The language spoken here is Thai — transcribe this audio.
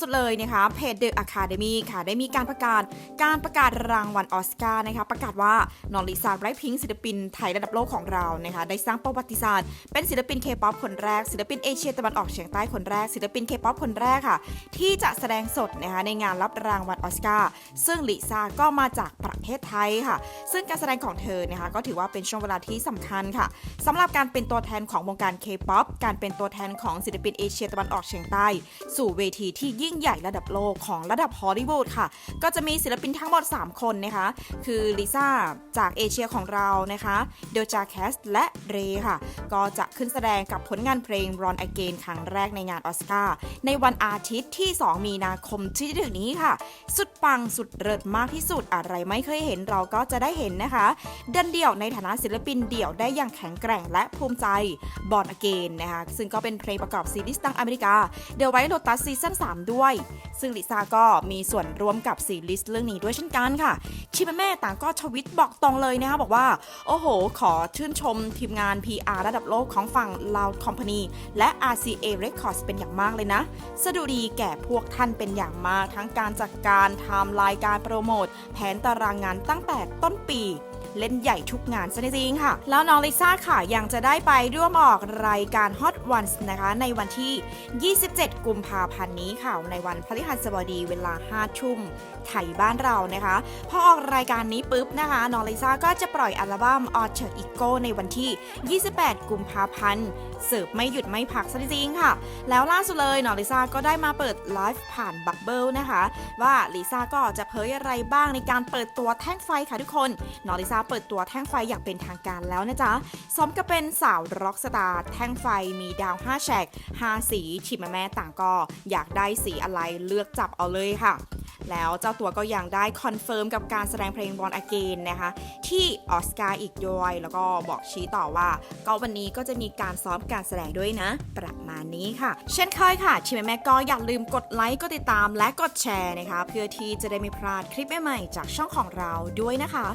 สุดเลยนะคะเพจ The Academy ค่ะ ได้มีการประกาศการประกาศรางวัลออสการ์นะคะประกาศว่าน้องลิซ่าไรพิงศิลปินไทยระดับโลกของเรานะคะได้สร้างประวัติศาสตร์ เป็นศิลปินเคป๊อปคนแรก ศิลปินเอเชียตะวันออกเฉียงใต้คนแรก ศิลปินเคป๊อปคนแรกค่ะ ที่จะแสดงสดนะคะในงานรับรางวัลออสการ์ซึ่งลิซ่าก็มาจากประ เทศไทยค่ะ ซึ่งการแสดงของเธอนะคะก็ถือว่าเป็นช่วงเวลาที่สำคัญค่ะสำหรับการเป็นตัวแทนของวงการเคป๊อปการเป็นตัวแทนของศิลปินเอเชียตะวันออกเฉียงใต้ สู่เวทีที่ยิ่งใหญ่ระดับโลกของระดับฮอลลีวูดค่ะ ก็จะมีศิลปินทั้งหมด 3 คนนะคะ คือลิซ่าจากเอเชียของเรานะคะเดลจาแคสและเรค่ะ ก็จะขึ้นแสดงกับผลงานเพลง Run Again ครั้งแรกในงานออสการ์ในวันอาทิตย์ที่ 2 มีนาคมที่ถึงนี้ค่ะ สุดปังสุดเริดมากที่สุดอะไรไม่เคยเห็นเราก็จะได้เห็นนะคะ เดินเดี่ยวในฐานะศิลปินเดี่ยวได้อย่างแข็งแกร่งและภูมิใจ Born Again นะคะซึ่งก็เป็นเพลงประกอบซีรีส์ดังอเมริกา The White Lotus ซีซั่น3ด้วย ซึ่งลิซ่าก็มีส่วนร่วมกับซีรีส์เรื่องนี้ด้วยเช่นกันค่ะ ชิมแม่ต่างก็ทวิตบอกตรงเลยนะคะบอกว่า โอ้โห ขอชื่นชมทีมงาน PR ระดับโลกของฝั่ง Loud Company และ RCA Records เป็นอย่างมากเลยนะ สะดุดีแก่พวกท่านเป็นอย่างมากทั้งการจัดการไทม์ไลน์การโปรโมท แผนตารางงานตั้งแต่ต้นปี เล่นใหญ่ทุกงานซะจริงค่ะ แล้วน้องลิซ่าค่ะยังจะได้ไปร่วมออกรายการ Hot Ones นะคะในวันที่ 27 กุมภาพันธ์นี้ค่ะ ในวันพฤหัสบดีเวลา 5 ทุ่มไทยบ้านเรานะคะ พอออกรายการนี้ปุ๊บนะคะน้องลิซ่าก็จะปล่อยอัลบั้ม Orchard Eco ในวันที่ 28 กุมภาพันธ์เสิร์ฟไม่หยุดไม่พักซะจริงค่ะ แล้วล่าสุดเลยน้องลิซ่าก็ได้มาเปิดไลฟ์ผ่านบับเบิลนะคะ ว่าลิซ่าก็จะเผยอะไรบ้างในการเปิดตัวแท่งไฟค่ะทุกคนน้องลิซ่าเปิดตัวแท่งไฟอย่างเป็นทางการแล้วนะจ๊ะสมกับเป็นสาวร็อกสตาร์แท่งไฟมีดาว5แฉก5สีทีมแม่ต่างก็ อยากได้สีอะไรเลือกจับเอาเลยค่ะ แล้วเจ้าตัวก็ยังได้คอนเฟิร์มกับการแสดงเพลง Born Again นะคะ ที่ออสการ์อีกด้วย แล้วก็บอกชี้ต่อว่า ก็วันนี้ก็จะมีการซ้อมการแสดงด้วยนะ ประมาณนี้ค่ะ เช่นเคยค่ะ ชิมแม่ก็อย่าลืมกดไลค์กดติดตามและกดแชร์นะคะ เพื่อที่จะได้ไม่พลาดคลิปใหม่ๆจากช่องของเราด้วยนะคะ